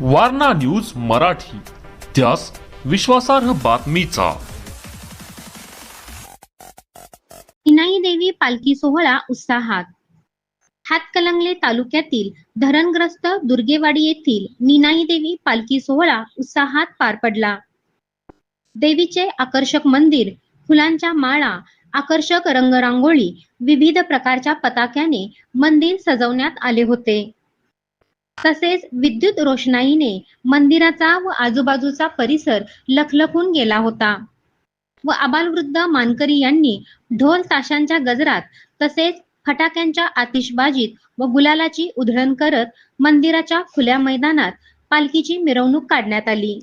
Warna news Marathi. त्यास विश्वासार्ह बातमीचा. इनाई देवी पालखी सोहळा उत्साहात. हातकलंगले तालुक्यातील धरणग्रस्त दुर्गेवाडी येथील निनाई देवी पालखी सोहळा उत्साहात पार पडला. देवीचे आकर्षक मंदिर फुलांच्या माळा आकर्षक रंगरांगोळी विविध प्रकारच्या पताक्याने मंदिर सजवण्यात आले होते. तसेच विद्युत रोषणाईने मंदिराचा व आजूबाजूचा परिसर लखलखून गेला होता. व आबालवृद्ध मानकरी यांनी ढोल ताशांच्या गजरात तसेच फटाक्यांच्या आतिषबाजीत व गुलालाची उधळण करत मंदिराच्या खुल्या मैदानात पालखीची मिरवणूक काढण्यात आली.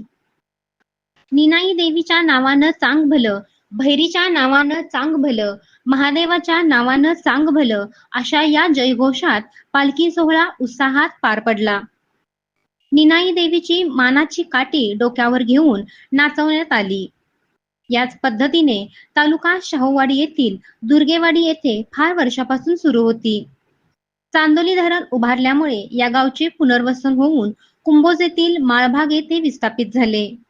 निनाई देवीच्या नावानं चांग भलं भैरीच्या नावानं चांग भलं महादेवाच्या नावानं चांग भलं अशा या जयघोषात पालखी सोहळा उत्साहात पार पडला. निनाई देवीची मानाची काठी डोक्यावर घेऊन नाचवण्यात आली. याच पद्धतीने तालुका शाहूवाडी येथील दुर्गेवाडी येथे फार वर्षापासून सुरू होती. चांदोली धरण उभारल्यामुळे या गावचे पुनर्वसन होऊन कुंभोज येथील माळभाग येथे विस्थापित झाले.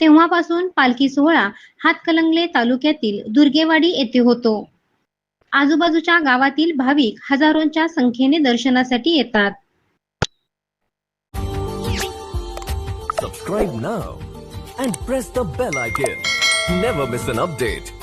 तेव्हापासून पालखी सोहळा हातकलंगले तालुक्यातील दुर्गेवाडी येथे होतो आजूबाजूच्या गावातील भाविक हजारोंच्या संख्येने दर्शनासाठी येतात Subscribe now and press the bell icon. Never miss an update.